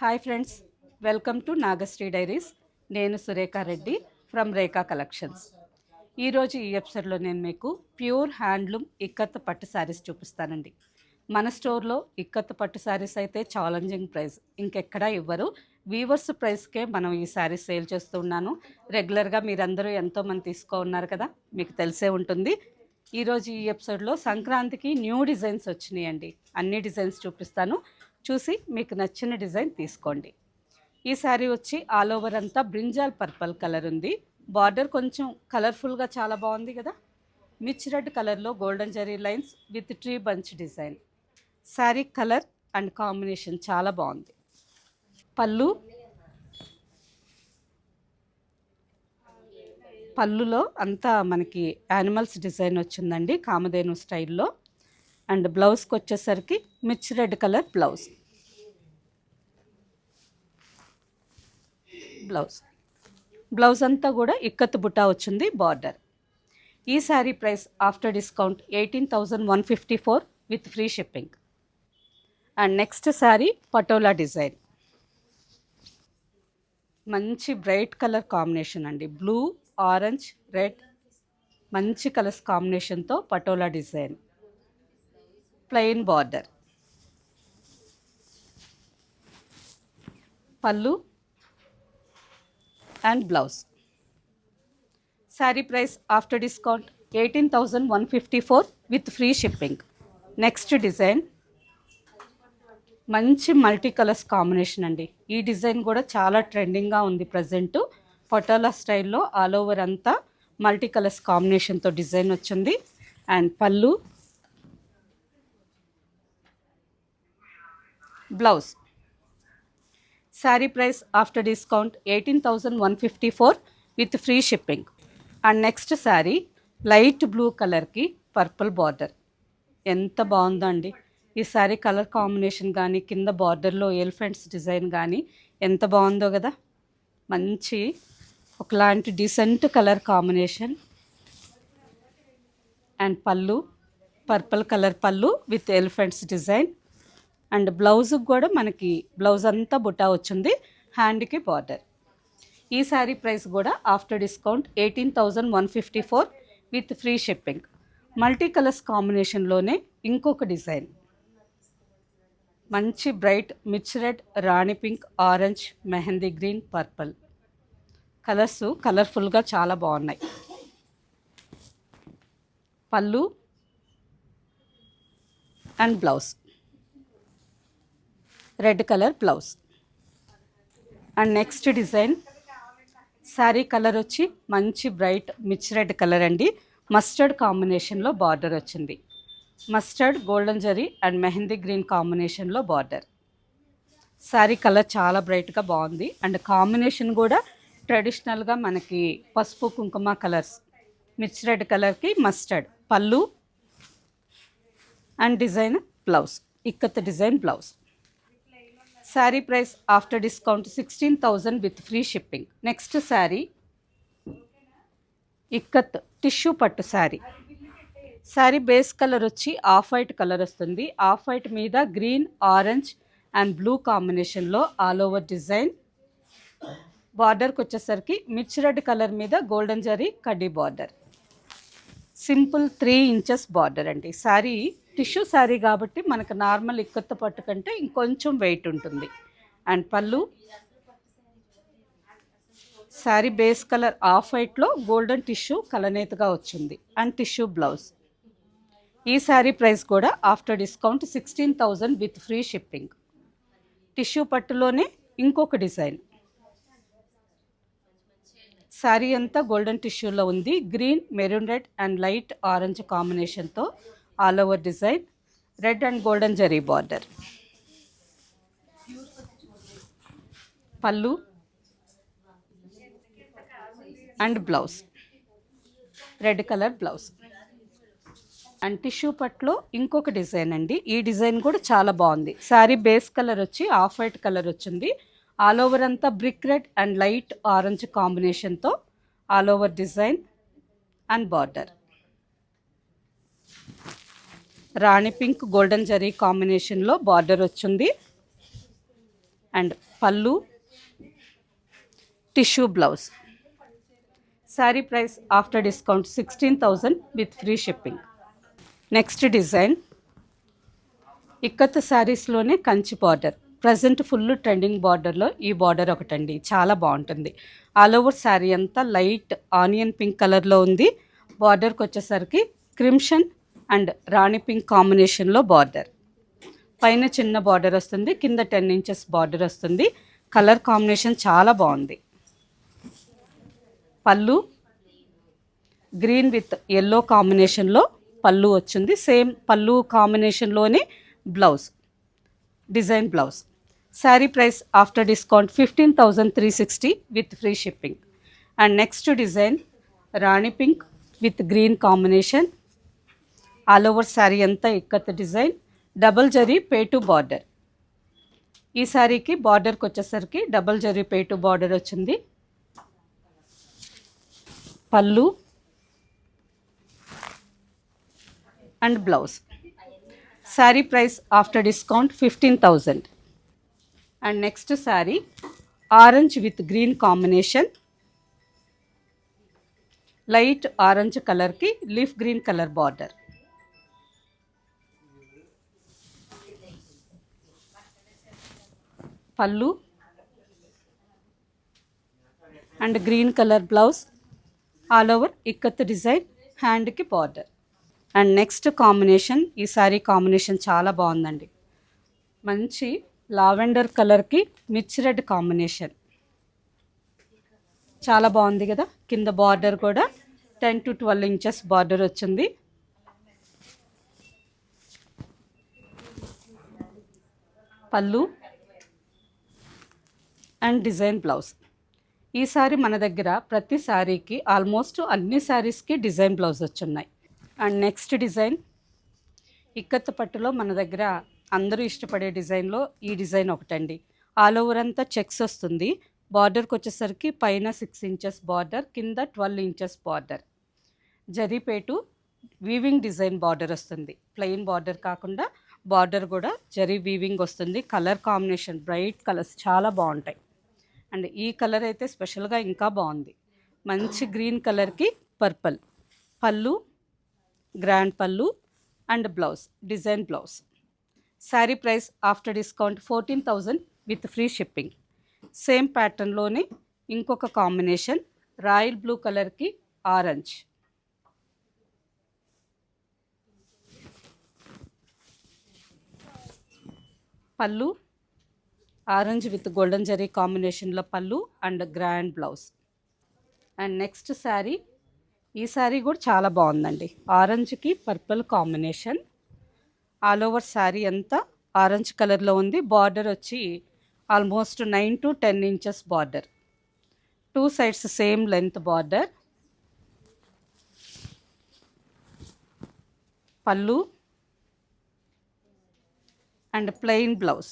Hi friends welcome to Nagasri Diaries. నేను Surekha Reddy from Rekha collections. ఈరోజు ఈ ఎపిసోడ్లో నేను మీకు ప్యూర్ హ్యాండ్లూమ్ ఇక్కత్ పట్టు శారీస్ చూపిస్తానండి. మన స్టోర్లో ఇక్కత్ పట్టు శారీస్ అయితే ఛాలెంజింగ్ ప్రైస్ ఇంకెక్కడా ఇవ్వరు. వీవర్స్ ప్రైస్కే మనం ఈ శారీస్ సేల్ చేస్తూ ఉన్నాను. రెగ్యులర్గా మీరందరూ ఎంతోమంది తీసుకో ఉన్నారు కదా మీకు తెలిసే ఉంటుంది. ఈరోజు ఈ ఎపిసోడ్లో సంక్రాంతికి న్యూ డిజైన్స్ వచ్చినాయండి. అన్ని డిజైన్స్ చూపిస్తాను. చూసి మీకు నచ్చిన డిజైన్ తీసుకోండి. ఈ శారీ వచ్చి ఆల్ ఓవర్ అంతా బ్రింజాల్ పర్పల్ కలర్ ఉంది. బార్డర్ కొంచెం కలర్ఫుల్గా చాలా బాగుంది కదా? మిచ్ రెడ్ కలర్లో golden zari lines with tree bunch design. Sari colour and combination చాలా బాగుంది. పళ్ళు పళ్ళులో అంతా మనకి యానిమల్స్ డిజైన్ వచ్చిందండి. కామధేను స్టైల్లో. అండ్ బ్లౌజ్కి వచ్చేసరికి mirchi red colour blouse. Blouse. Blouse అంతా కూడా ఇక్కత్ బుటా వచ్చింది బార్డర్. ఈ sari price after discount eighteen thousand one fifty four with free shipping. And next sari patola design. మంచి బ్రైట్ కలర్ కాంబినేషన్ అండి. Blue orange red. మంచి colours కాంబినేషన్తో patola design. Plain border. Pallu and blouse. Sari price after discount eighteen thousand one fifty four with free shipping. Next design. మంచి multi colours combination అండి. ఈ design కూడా చాలా ట్రెండింగ్గా ఉంది present. Patola స్టైల్లో ఆల్ ఓవర్ అంతా మల్టీ కలర్స్ కాంబినేషన్తో డిజైన్ వచ్చింది. And pallu blouse. Sari price after discount eighteen thousand one fifty four with free shipping. And next sari light blue కలర్కి పర్పుల్ బార్డర్. ఎంత బాగుందండి. ఈ శారీ కలర్ కాంబినేషన్ కానీ కింద బార్డర్లో ఎలిఫెంట్స్ డిజైన్ కానీ ఎంత బాగుందో కదా. మంచి ఒకలాంటి decent colour combination. And pallu purple colour pallu with elephants design. And బ్లౌజ్కి కూడా మనకి బ్లౌజ్ అంతా బుట్టా వచ్చింది. హ్యాండ్కి బార్డర్. ఈ శారీ ప్రైస్ కూడా after discount eighteen thousand one fifty four with free shipping. Multi colours కాంబినేషన్లోనే ఇంకొక డిజైన్. మంచి bright mirch red rani pink orange mehndi green purple. Colours కలర్ఫుల్గా చాలా బాగున్నాయి. Pallu and blouse. Red colour blouse. And next design. Sari colour వచ్చి మంచి bright Mitch red colour అండి. Mustard కాంబినేషన్లో border వచ్చింది. Mustard golden zari and mehndi green కాంబినేషన్లో border. Sari colour చాలా బ్రైట్గా బాగుంది. అండ్ కాంబినేషన్ కూడా ట్రెడిషనల్గా మనకి పసుపు కుంకుమ కలర్స్. మిర్చి రెడ్ కలర్కి mustard. Pallu and design blouse. Ikat design blouse. Sari price after discount sixteen thousand with free shipping. Next sari ikat tissue పట్టు శారీ. శారీ బేస్ కలర్ వచ్చి ఆఫ్ వైట్ కలర్ వస్తుంది. ఆఫ్ వైట్ మీద గ్రీన్ ఆరెంజ్ అండ్ బ్లూ కాంబినేషన్లో all over design. బార్డర్కి వచ్చేసరికి మిర్చి red colour మీద golden zari కడ్డీ border. Simple three inches border అండి. శారీ టిష్యూ శారీ కాబట్టి మనకు నార్మల్ ఇక్కత్త పట్టు కంటే ఇంకొంచెం వెయిట్ ఉంటుంది. And pallu sari base colour off వైట్లో గోల్డెన్ టిష్యూ కలనేతగా వచ్చింది. అండ్ టిష్యూ బ్లౌజ్ ఈ శారీ ప్రైస్ కూడా after discount sixteen thousand with free shipping tissue పట్టులోనే ఇంకొక డిజైన్ శారీ అంతా గోల్డెన్ టిష్యూలో ఉంది. Green maroon red and light orange కాంబినేషన్తో all over design. Red and golden zari border. Pallu. And blouse. Red colour blouse. And tissue పట్లో ఇంకొక design అండి. ఈ design కూడా చాలా బాగుంది. శారీ బేస్ కలర్ వచ్చి ఆఫ్ వైట్ కలర్ వచ్చింది. ఆల్ ఓవర్ అంతా brick red and light orange కాంబినేషన్తో all over design and border. Rani pink golden zari కాంబినేషన్లో బార్డర్ వచ్చింది. And pallu tissue blouse sari price after discount sixteen thousand with free shipping next design ikat శారీస్లోనే Kanchi border present full trending బార్డర్లో ఈ border ఒకటండి. చాలా బాగుంటుంది. All over sari అంతా light onion pink కలర్లో ఉంది. బార్డర్కి వచ్చేసరికి క్రిమ్షన్ అండ్ రాణి పింక్ కాంబినేషన్లో బార్డర్ పైన చిన్న బార్డర్ వస్తుంది కింద టెన్ ఇంచెస్ బార్డర్ వస్తుంది. కలర్ కాంబినేషన్ చాలా బాగుంది. పళ్ళు గ్రీన్ విత్ ఎల్లో కాంబినేషన్లో పళ్ళు వచ్చింది. సేమ్ పళ్ళు కాంబినేషన్లోనే blouse design blouse sari price after discount fifteen thousand three sixty with free shipping and next design rani pink with green combination all over sari అంతా ikat design double zari పేటు border. ఈ శారీకి బార్డర్కి వచ్చేసరికి డబల్ జరీ పేటు బార్డర్ వచ్చింది. Pallu and blouse. Sari price after discount fifteen thousand and next sari orange with green combination. Light orange కలర్కి leaf green colour border. Pallu and green colour blouse all over ikat design హ్యాండ్కి border. And next combination ఈ sari combination చాలా బాగుందండి. మంచి lavender కలర్కి మిర్చి red combination. చాలా బాగుంది కదా? కింద బార్డర్ కూడా ten to twelve inches border వచ్చింది. Pallu and design blouse. ఈ సారీ మన దగ్గర ప్రతి సారీకి ఆల్మోస్ట్ అన్ని శారీస్కి design blouse వచ్చున్నాయి. And next design. Ikat పట్టులో మన దగ్గర అందరూ ఇష్టపడే డిజైన్లో ఈ డిజైన్ ఒకటండి. ఆల్ ఓవర్ అంతా చెక్స్ వస్తుంది. బార్డర్కి వచ్చేసరికి పైన సిక్స్ ఇంచెస్ బార్డర్ కింద ట్వెల్వ్ ఇంచెస్ బార్డర్. జరీపేటు వీవింగ్ డిజైన్ బార్డర్ వస్తుంది. ప్లెయిన్ బార్డర్ కాకుండా బార్డర్ కూడా జరీ వీవింగ్ వస్తుంది. కలర్ కాంబినేషన్ బ్రైట్ కలర్స్ చాలా బాగుంటాయి. అండ్ ఈ కలర్ అయితే స్పెషల్గా ఇంకా బాగుంది. మంచి గ్రీన్ కలర్కి purple. Pallu grand pallu and blouse design blouse. Sari price after discount fourteen thousand with free shipping. Same ప్యాటర్న్లోనే ఇంకొక కాంబినేషన్ రాయల్ బ్లూ కలర్కి orange. Pallu orange with golden zari కాంబినేషన్లో pallu and grand blouse. And next sari. ఈ శారీ కూడా చాలా బాగుందండి. ఆరెంజ్కి purple combination. All over sari అంతా orange కలర్లో ఉంది. బార్డర్ వచ్చి almost nine to ten inches border. Two sides same length border. Pallu. And plain blouse.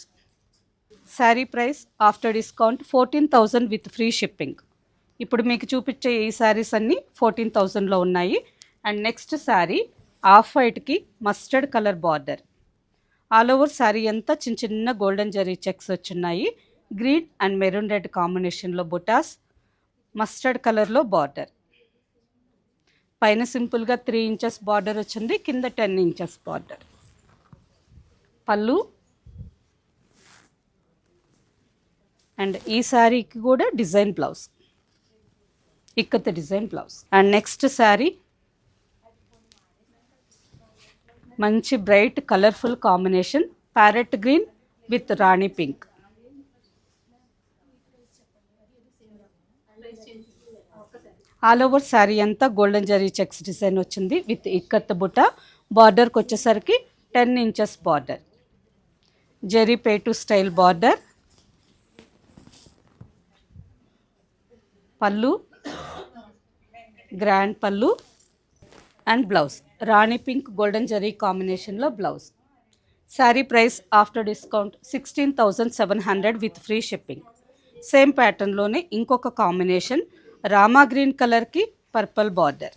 Sari price after discount fourteen thousand with free shipping. ఇప్పుడు మీకు చూపించే ఈ శారీస్ అన్నీ fourteen థౌజండ్లో ఉన్నాయి. And next sari off వైట్కి mustard colour border. All over sari అంతా చిన్న చిన్న గోల్డెన్ జరీ చెక్స్ వచ్చున్నాయి. గ్రీన్ అండ్ మెరూన్ రెడ్ కాంబినేషన్లో బుటాస్ మస్టర్డ్ కలర్లో బార్డర్. పైన సింపుల్గా త్రీ ఇంచెస్ బార్డర్ వచ్చింది కింద ten inches border. Pallu and ఈ శారీకి కూడా design blouse. Ikat design blouse. And next sari మంచి bright colourful combination parrot green with rani pink. All over sari అంతా గోల్డెన్ జరీ చెక్స్ డిజైన్ వచ్చింది విత్ ఇక్కత్ బుట్ట. బార్డర్కి వచ్చేసరికి ten inches border zari పేటు style border pallu grand pallu and blouse. Rani pink golden zari కాంబినేషన్లో blouse. Sari price after discount sixteen thousand seven hundred with free shipping. Same ప్యాటర్న్లోనే ఇంకొక combination Rama green కలర్కి purple border.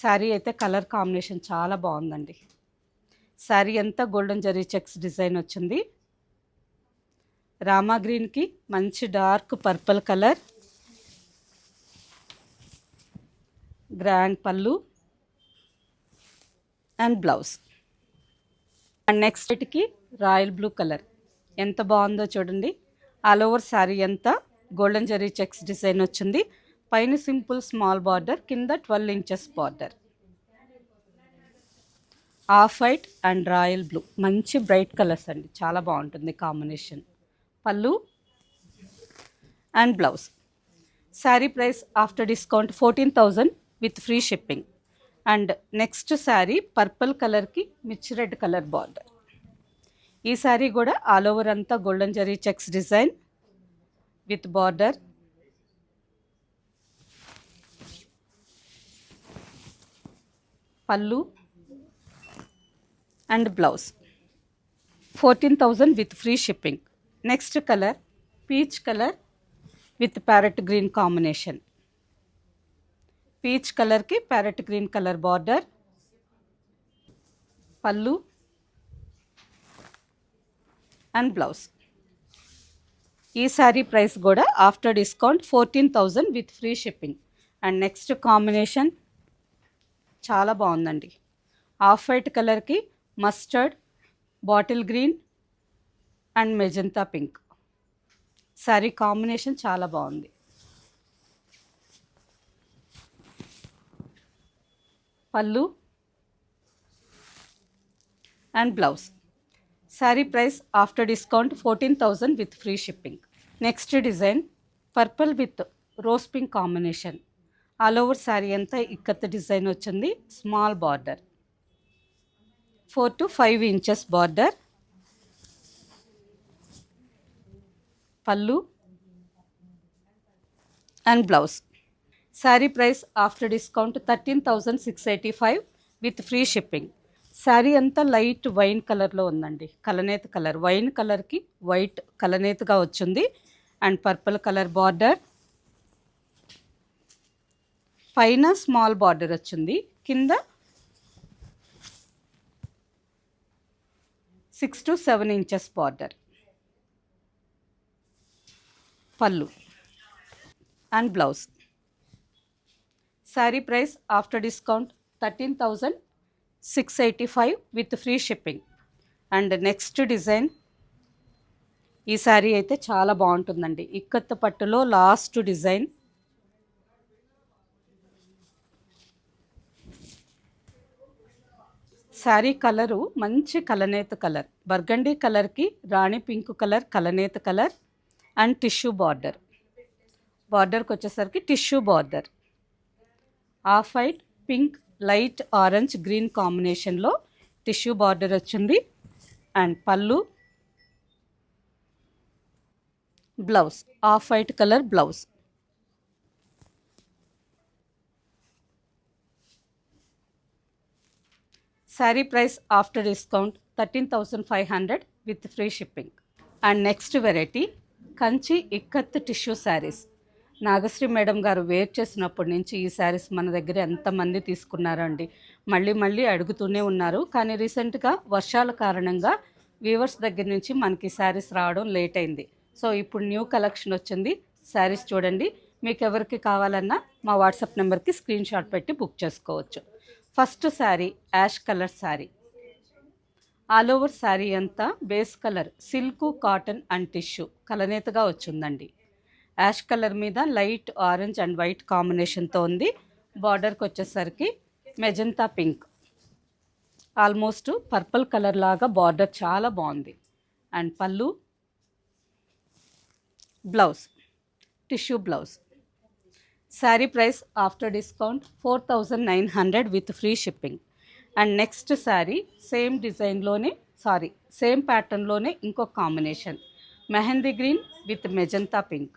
Sari అయితే colour combination చాలా బాగుందండి. శారీ అంతా golden zari checks design వచ్చింది రామా గ్రీన్కి మంచి డార్క్ పర్పుల్ కలర్. గ్రాండ్ పళ్ళు. And blouse. అండ్ నెక్స్ట్ వీటికి రాయల్ బ్లూ కలర్. ఎంత బాగుందో చూడండి. ఆల్ ఓవర్ శారీ అంతా గోల్డెన్ జరీ చెక్స్ డిజైన్ వచ్చింది. పైన సింపుల్ స్మాల్ బార్డర్ కింద twelve inches border. Off white and royal blue. మంచి బ్రైట్ కలర్స్ అండి. చాలా బాగుంటుంది కాంబినేషన్. పళ్ళు and blouse. Sari price after discount fourteen thousand with free shipping. And next sari purple కలర్కి మిర్చి రెడ్ కలర్ బార్డర్. ఈ శారీ కూడా ఆల్ ఓవర్ అంతా golden zari checks design with border. పళ్ళు and blouse. Fourteen thousand with free shipping. Next colour peach colour with parrot green combination peach కలర్కి parrot green colour border పళ్ళు and blouse ఈ sari price కూడా after discount fourteen thousand with free shipping. And next combination చాలా బాగుందండి. Off white కలర్కి mustard bottle green and magenta pink. Sari combination చాలా బాగుంది. పళ్ళు and blouse. Sari price after discount fourteen thousand with free shipping. Next design purple with rose pink combination. All over sari అంతా ikat design వచ్చింది small border. Four to five inches border. పళ్ళు and blouse. Sari price after discount thirteen thousand six eighty five with free shipping. Sari అంతా light wine కలర్లో ఉందండి. కలనేత colour. Wine కలర్కి white కలనేతగా వచ్చింది. And purple colour border. పైన small border వచ్చింది. కింద six to seven inches border. పళ్ళు and blouse. Sari price after discount thirteen thousand six eighty five with free shipping. And next design. ఈ శారీ అయితే చాలా బాగుంటుందండి. ఇక్కత్త పట్టులో లాస్ట్ డిజైన్. శారీ కలరు మంచి కలనేత కలర్. బర్గండీ కలర్కి రాణి పింక్ కలర్ కలనేత కలర్. And tissue border. బార్డర్కి వచ్చేసరికి tissue border. Off white pink light orange green కాంబినేషన్లో టిష్యూ బార్డర్ వచ్చింది. అండ్ పళ్ళు blouse off white colour blouse. Sari price after discount thirteen thousand five hundred with free shipping. And next variety Kanchi ikat tissue sarees. Nagasri madam గారు wear చేసినప్పటి నుంచి ఈ శారీస్ మన దగ్గర ఎంతమంది తీసుకున్నారండి? మళ్ళీ మళ్ళీ అడుగుతూనే ఉన్నారు. కానీ రీసెంట్గా వర్షాల కారణంగా వీవర్స్ దగ్గర నుంచి మనకి శారీస్ రావడం లేట్ అయింది. సో ఇప్పుడు న్యూ కలెక్షన్ వచ్చింది. శారీస్ చూడండి. మీకు ఎవరికి కావాలన్నా మా వాట్సాప్ నెంబర్కి స్క్రీన్ షాట్ పెట్టి బుక్ చేసుకోవచ్చు. First sari ash colour sari. All over sari అంతా base colour silk cotton and tissue కలనేతగా వచ్చిందండి. యాష్ కలర్ మీద లైట్ ఆరెంజ్ అండ్ వైట్ కాంబినేషన్తో ఉంది. బార్డర్కి వచ్చేసరికి magenta pink. Almost purple colour లాగా బార్డర్ చాలా బాగుంది. అండ్ పళ్ళు blouse tissue blouse. Sari price after discount four thousand nine hundred with free shipping. And next sari same డిజైన్లోనే sorry same ప్యాటర్న్లోనే ఇంకొక combination. Mehndi green with magenta pink.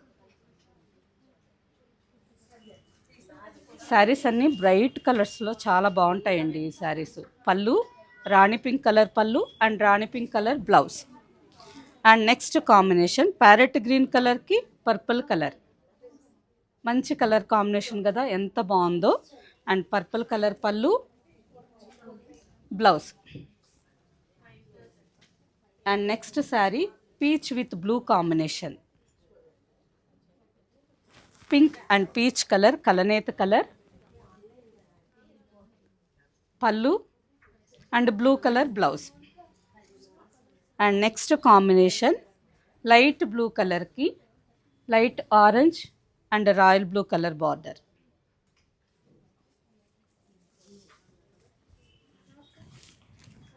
Sarees అన్నీ bright కలర్స్లో చాలా బాగుంటాయండి ఈ శారీస్. పళ్ళు రాణి పింక్ కలర్ పళ్ళు and Rani pink colour blouse. And next combination parrot green కలర్కి పర్పుల్ కలర్. మంచి కలర్ కాంబినేషన్ కదా ఎంత బాగుందో. And purple colour pallu blouse. And next sari peach with blue combination pink and peach colour కలనేత colour పళ్ళు and blue colour blouse and next combination light blue కలర్కి light orange and royal blue colour border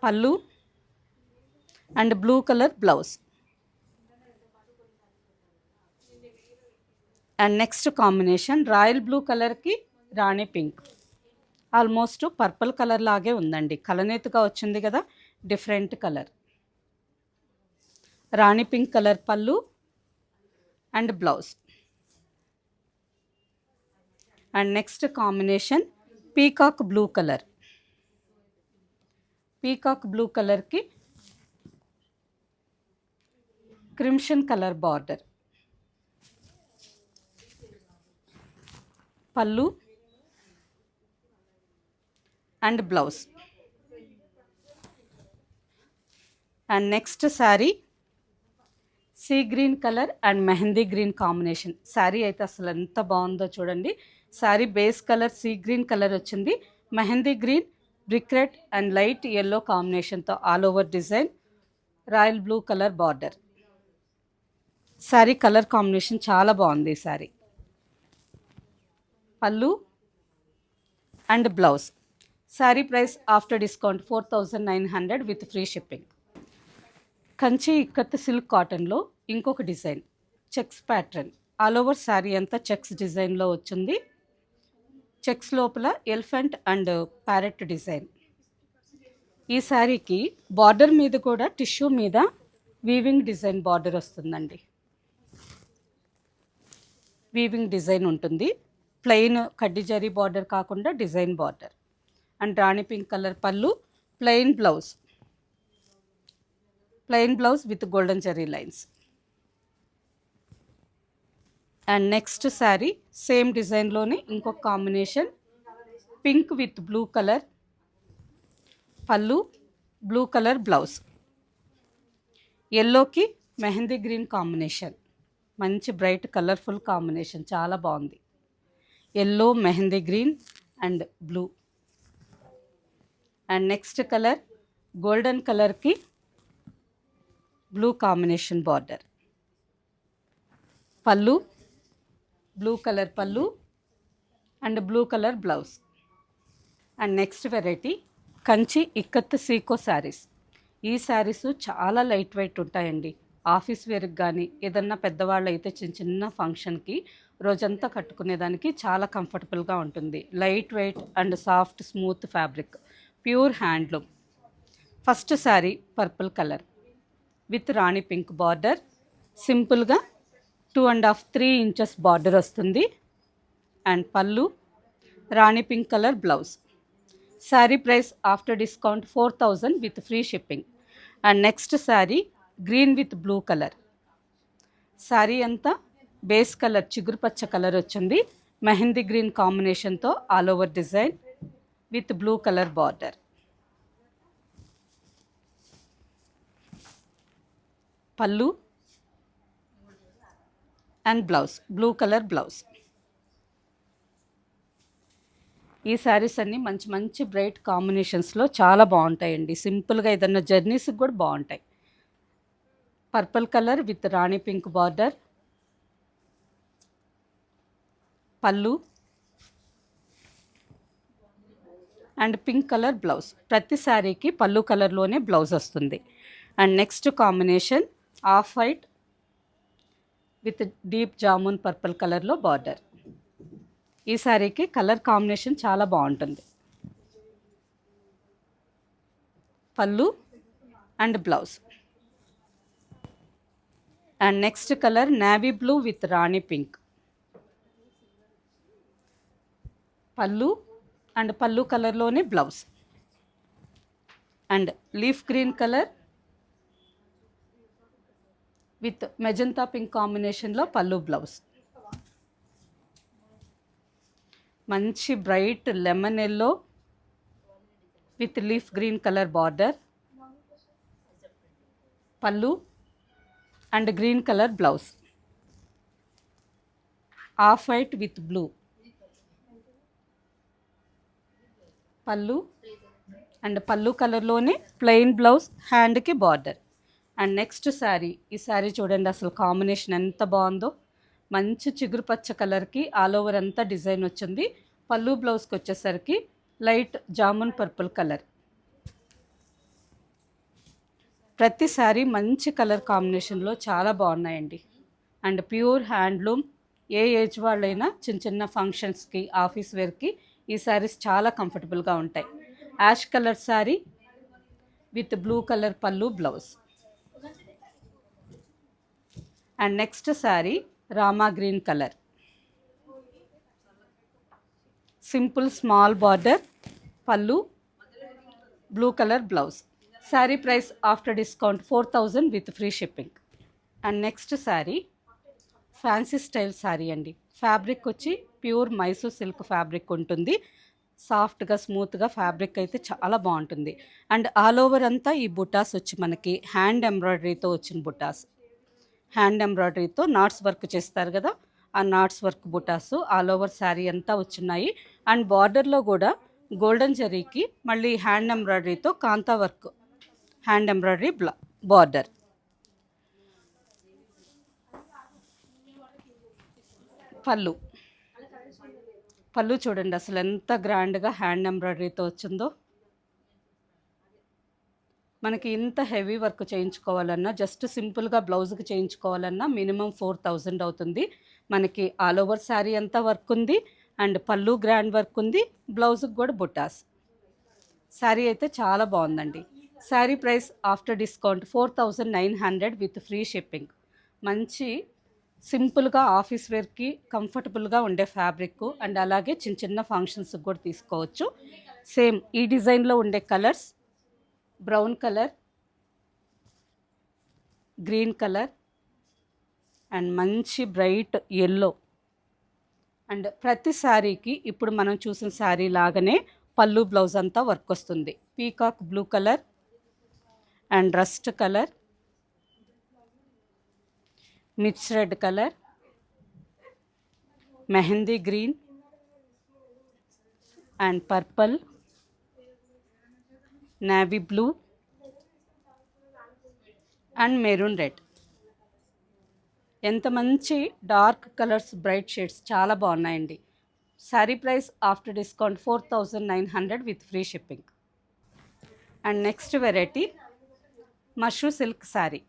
పళ్ళు and blue colour blouse. And next combination royal blue కలర్కి రాణి pink. Almost purple colour లాగే ఉందండి. కలనేతుగా వచ్చింది కదా different colour. రాణి pink colour పళ్ళు and blouse. And next combination peacock blue colour. Peacock blue కలర్కి crimson colour border. పళ్ళు and blouse. And next sari sea green colour and mehndi green combination. Sari అయితే అసలు ఎంత బాగుందో చూడండి. Sari base colour sea green colour వచ్చింది. Mehndi green brick red and light yellow కాంబినేషన్తో all over design royal blue colour border sari colour combination చాలా బాగుంది ఈ శారీ పళ్ళు and blouse sari price after discount four thousand nine hundred with free shipping Kanchi ikat silk కాటన్లో ఇంకొక design checks pattern all over sari అంతా checks డిజైన్లో వచ్చింది. Checks లోపల ఎలిఫెంట్ అండ్ ప్యారెట్ డిజైన్. ఈ శారీకి బార్డర్ మీద కూడా టిష్యూ మీద వీవింగ్ డిజైన్ బార్డర్ వస్తుందండి. వీవింగ్ డిజైన్ ఉంటుంది. ప్లెయిన్ కడ్డిజరీ బార్డర్ కాకుండా design border. And Rani pink colour పళ్ళు plain blouse. Plain blouse with golden zari lines. And next sari same డిజైన్లోనే ఇంకొక combination. Pink with blue colour పళ్ళు బ్లూ కలర్ బ్లౌజ్. ఎల్లోకి mehndi green combination. మంచి bright colourful combination. చాలా బాగుంది. Yellow mehndi green and blue. And next colour golden కలర్కి blue combination border. పళ్ళు blue colour పళ్ళు and blue colour blouse. And next variety Kanchi ikat Seeko saris. ఈ శారీస్ చాలా light weight ఉంటాయండి. ఆఫీస్ వేర్కి కానీ ఏదన్నా పెద్దవాళ్ళు అయితే చిన్న చిన్న ఫంక్షన్కి రోజంతా కట్టుకునేదానికి చాలా కంఫర్టబుల్గా ఉంటుంది. Light weight and soft smooth fabric. Pure handloom. First sari purple colour. With Rani pink border. సింపుల్గా two and half three inches border వస్తుంది. అండ్ పళ్ళు రాణి pink colour blouse. Sari price after discount four thousand with free shipping. And next sari green with blue colour. Sari అంతా base colour చిగురు పచ్చ colour వచ్చింది. Mehndi green కాంబినేషన్తో all over design with blue colour border. పళ్ళు and blouse blue colour blouse. ఈ శారీస్ అన్నీ మంచి మంచి బ్రైట్ కాంబినేషన్స్లో చాలా బాగుంటాయండి. సింపుల్గా ఏదన్నా జర్నీస్కి కూడా బాగుంటాయి. Purple colour with Rani pink border. పళ్ళు. And pink colour blouse. ప్రతి శారీకి పళ్ళు కలర్లోనే బ్లౌజ్ వస్తుంది. And next combination off white with deep jamun purple కలర్లో బార్డర్. ఈ శారీకి కలర్ కాంబినేషన్ చాలా బాగుంటుంది. పళ్ళు and blouse. And next colour navy blue with Rani pink. పళ్ళు అండ్ పళ్ళు కలర్లోనే blouse. And leaf green colour with magenta pink కాంబినేషన్లో పళ్ళు బ్లౌజ్. మంచి bright lemon yellow with leaf green colour border. పళ్ళు and green colour blouse. Off white with blue. పళ్ళు and పళ్ళు కలర్లోనే ప్లెయిన్ బ్లౌజ్ హ్యాండ్కి బార్డర్. అండ్ నెక్స్ట్ శారీ ఈ శారీ చూడండి అసలు కాంబినేషన్ ఎంత బాగుందో. మంచి చిగురు పచ్చ కలర్కి ఆల్ ఓవర్ అంతా డిజైన్ వచ్చింది. పళ్ళు బ్లౌజ్కి వచ్చేసరికి లైట్ జామున్ పర్పుల్ కలర్. ప్రతి శారీ మంచి కలర్ కాంబినేషన్లో చాలా బాగున్నాయండి. అండ్ ప్యూర్ హ్యాండ్లూమ్ ఏ ఏజ్ వాళ్ళైనా చిన్న చిన్న ఫంక్షన్స్కి ఆఫీస్ వేర్కి ఈ శారీస్ చాలా కంఫర్టబుల్గా ఉంటాయి. Ash colour sari with blue colour పళ్ళు blouse. And next sari Rama green colour. Simple small border పళ్ళు blue colour blouse. Sari price after discount four thousand with free shipping. And next sari fancy style sari అండి. Fabric వచ్చి pure Mysore silk fabric ఉంటుంది. సాఫ్ట్గా స్మూత్గా fabric అయితే చాలా బాగుంటుంది. And all over అంతా ఈ బుటాస్ వచ్చి మనకి హ్యాండ్ ఎంబ్రాయిడరీతో వచ్చిన బుటాస్. హ్యాండ్ ఎంబ్రాయిడరీతో నాట్స్ వర్క్ చేస్తారు కదా. ఆ నాట్స్ వర్క్ బుటాస్ ఆల్ ఓవర్ శారీ అంతా వచ్చున్నాయి అండ్ బార్డర్లో కూడా గోల్డెన్ జరీకి మళ్ళీ హ్యాండ్ ఎంబ్రాయిడరీతో కాంతా వర్క్ హ్యాండ్ ఎంబ్రాయిడరీ బ్లా బార్డర్. పళ్ళు. పళ్ళు చూడండి అసలు ఎంత గ్రాండ్గా హ్యాండ్ ఎంబ్రాయిడరీతో వచ్చిందో. మనకి ఇంత హెవీ వర్క్ చేయించుకోవాలన్నా జస్ట్ సింపుల్గా బ్లౌజ్కి చేయించుకోవాలన్నా మినిమం ఫోర్ థౌజండ్ అవుతుంది. మనకి ఆల్ ఓవర్ శారీ అంతా వర్క్ ఉంది. అండ్ పళ్ళు గ్రాండ్ వర్క్ ఉంది. బ్లౌజ్కి కూడా బుటాస్. శారీ అయితే చాలా బాగుందండి. Sari price after discount four thousand nine hundred with free shipping. మంచి సింపుల్గా ఆఫీస్ వేర్కి కంఫర్టబుల్గా ఉండే ఫ్యాబ్రిక్ అండ్ అలాగే చిన్న చిన్న ఫంక్షన్స్కి కూడా తీసుకోవచ్చు. సేమ్ ఈ డిజైన్లో ఉండే colours brown colour green colour and మంచి బ్రైట్ ఎల్లో అండ్ ప్రతి శారీకి ఇప్పుడు మనం చూసిన శారీ లాగానే పళ్ళు బ్లౌజ్ అంతా వర్క్ వస్తుంది. Peacock blue colour and rust colour mix red colour mehndi green and purple. Navy blue and maroon red ఎంత మంచి డార్క్ కలర్స్ బ్రైట్ షేడ్స్ చాలా బాగున్నాయండి. Sari price after discount four thousand nine hundred with free shipping and next variety mashru silk sari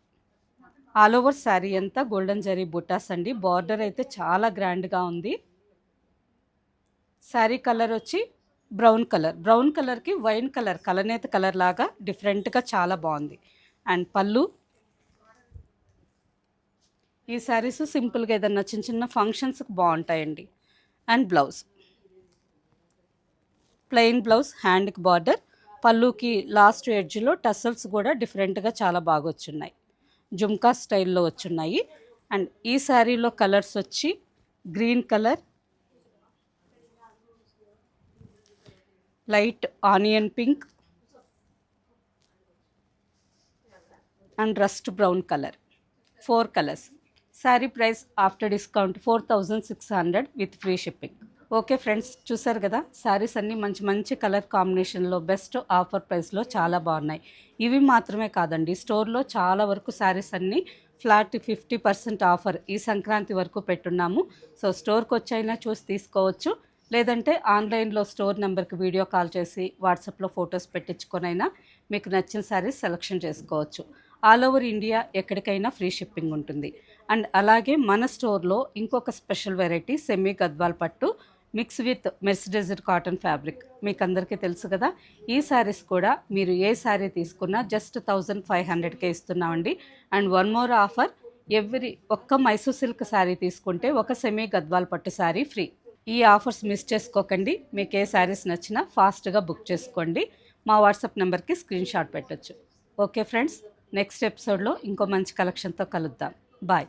all over sari అంతా golden zari బుటాస్ అండి. Border అయితే చాలా గ్రాండ్గా ఉంది. శారీ కలర్ వచ్చి బ్రౌన్ కలర్. బ్రౌన్ కలర్కి వైన్ కలర్ కలనేత కలర్ లాగా డిఫరెంట్గా చాలా బాగుంది. అండ్ పళ్ళు. ఈ శారీస్ సింపుల్గా ఏదన్నా చిన్న చిన్న ఫంక్షన్స్కి బాగుంటాయండి. And blouse. ప్లెయిన్ బ్లౌజ్ హ్యాండ్కి బార్డర్. పళ్ళుకి లాస్ట్ ఎడ్జ్లో టసల్స్ కూడా డిఫరెంట్గా చాలా బాగా వచ్చున్నాయి. జుమ్కా స్టైల్లో వచ్చున్నాయి. అండ్ ఈ శారీలో కలర్స్ వచ్చి green colour light onion pink and rust brown colour. Four colours. Sari price after discount four thousand six hundred with free shipping. Okay friends చూసారు కదా? శారీస్ అన్నీ మంచి మంచి కలర్ కాంబినేషన్లో బెస్ట్ ఆఫర్ ప్రైస్లో చాలా బాగున్నాయి. ఇవి మాత్రమే కాదండి స్టోర్లో చాలా వరకు శారీస్ అన్నీ ఫ్లాట్ ఫిఫ్టీ పర్సెంట్ ఆఫర్ ఈ సంక్రాంతి వరకు పెట్టున్నాము. సో స్టోర్కి వచ్చైనా చూసి తీసుకోవచ్చు. లేదంటే ఆన్లైన్లో స్టోర్ నెంబర్కి వీడియో కాల్ చేసి వాట్సాప్లో ఫొటోస్ పెట్టించుకొనైనా మీకు నచ్చిన శారీస్ సెలెక్షన్ చేసుకోవచ్చు. ఆల్ ఓవర్ ఇండియా ఎక్కడికైనా ఫ్రీ షిప్పింగ్ ఉంటుంది. అండ్ అలాగే మన స్టోర్లో ఇంకొక స్పెషల్ వెరైటీ సెమీ గద్వాల్ పట్టు mix with mercerised cotton fabric. మీకు అందరికీ తెలుసు కదా ఈ శారీస్ కూడా మీరు ఏ శారీ తీసుకున్నా జస్ట్ థౌజండ్ ఫైవ్ హండ్రెడ్కే ఇస్తున్నామండి. And one more offer every ఒక్క మైసూర్ సిల్క్ శారీ తీసుకుంటే ఒక సెమీ గద్వాల్ పట్టు శారీ ఫ్రీ. ఈ ఆఫర్స్ మిస్ చేసుకోకండి. మీకు ఏ శారీస్ నచ్చినా ఫాస్ట్గా బుక్ చేసుకోండి. మా వాట్సాప్ నెంబర్కి స్క్రీన్ షాట్ పెట్టచ్చు. ఓకే ఫ్రెండ్స్ నెక్స్ట్ ఎపిసోడ్లో ఇంకో మంచి కలెక్షన్తో కలుద్దాం. బాయ్.